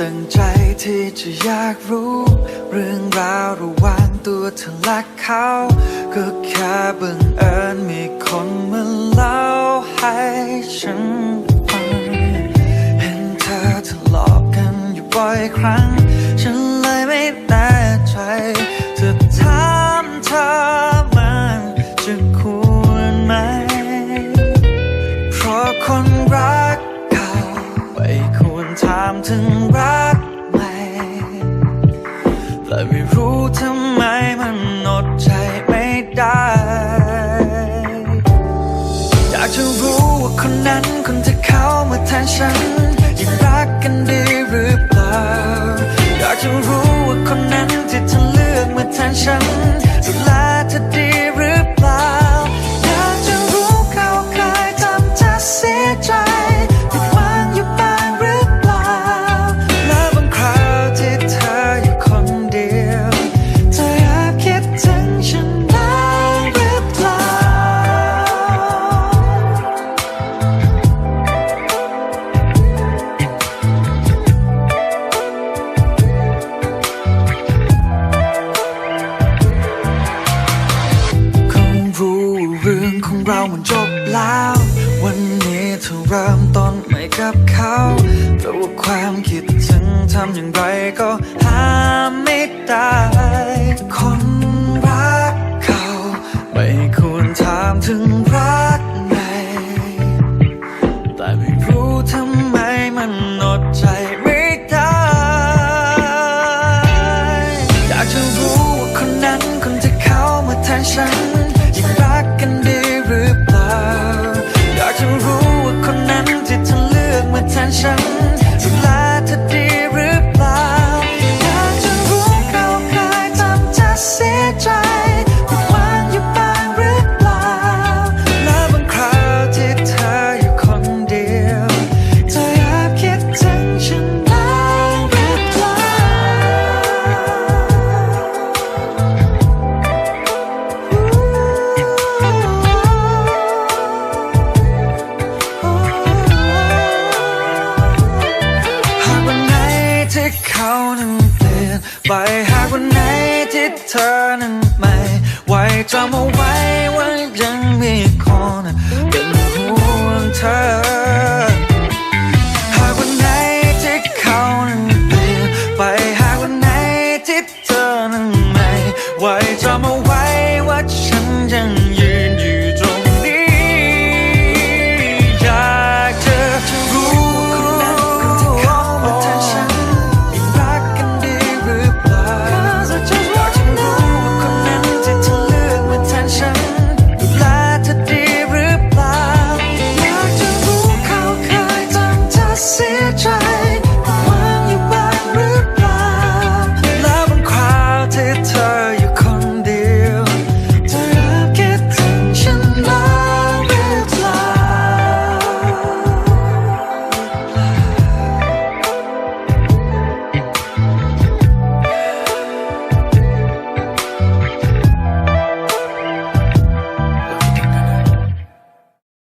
ตั้งใจที่จะอยากรู้ เรื่องราวระหว่างตัวเธอและเขา ก็แค่บังเอิญมีคนมาเล่าให้ฉันฟัง เห็นเธอทะเลาะกันอยู่บ่อยครั้ง ถามถึงรักใหม่แต่ไม่รู้ทำไมมันอดใจไม่ได้ อยากจะรู้ว่าคนนั้นคนที่เขามาแทนฉันยังรักกันดีหรือเปล่า อยากจะรู้ เรามันจบแล้ว วันนี้เธอเริ่มต้นใหม่กับเขาแต่ว่าความคิดถึงทำอย่างไรก็หาไม่ได้คนรักเขาไม่ควรถามถึงรักไหนแต่ไม่รู้ทำไมมันอดใจไม่ได้อยากจะรู้ว่าคนนั้นคนที่เขามาแทนฉัน ขานั้นเปลี่ยนไปหากวันไหนที่เธอนั้นไม่ไหวจำเอาไว้ว่ายังมีคนเป็นห่วงเธอไปหาวันไหนที่เธอนั้นไม่ไว้จม